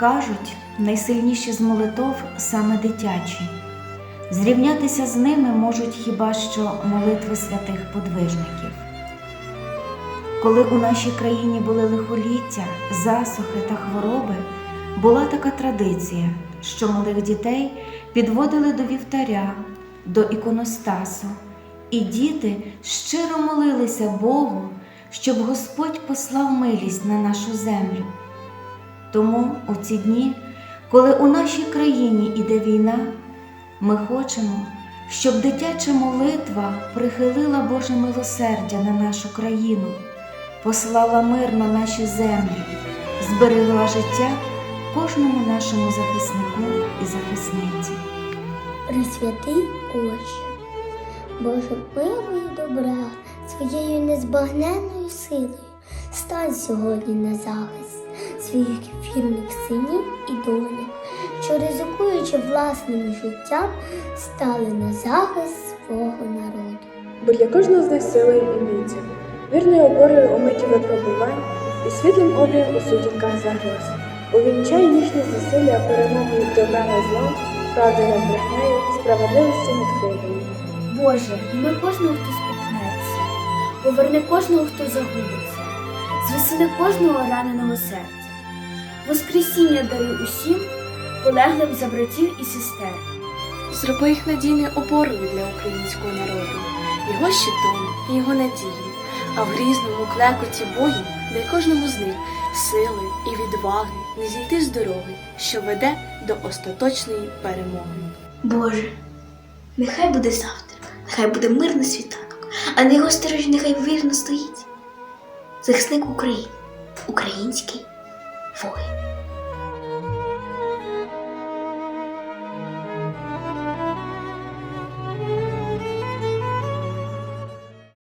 Кажуть, найсильніші з молитов саме дитячі. Зрівнятися з ними можуть хіба що молитви святих подвижників. Коли у нашій країні були лихоліття, засухи та хвороби, була така традиція, що малих дітей підводили до вівтаря, до іконостасу, і діти щиро молилися Богу, щоб Господь послав милість на нашу землю. Тому у ці дні, коли у нашій країні іде війна, ми хочемо, щоб дитяча молитва прихилила Боже милосердя на нашу країну, послала мир на наші землі, зберегла життя кожному нашому захиснику і захисниці. Присвятий очі, Боже миру і добра, своєю незбагненною силою стань сьогодні на захист своїх вірних синів і доньок, що ризикуючи власним життям, стали на захист свого народу. бо для кожного з них сила і амбіція, вірною опорою у миті випробувань і світлим обрієм у сутінках загроз. Увінчай їхні зусилля перемогою добра над злом, правди над брехнею, справедливості над кривдою. Боже, ми кожного, хто спіткнеться, поверни кожного, хто загубиться, звесели кожного раненого серця. Воскресіння даруй усім, полеглим за братів і сестер. Зроби їх надійною опорою для українського народу, його щитом і його надією, а в грізному клекоті бою дай кожному з них сили і відваги не зійти з дороги, що веде до остаточної перемоги. Боже, нехай буде завтра, нехай буде мирний світанок, а на його сторожі нехай вірно стоїть. Захисник України, український 不会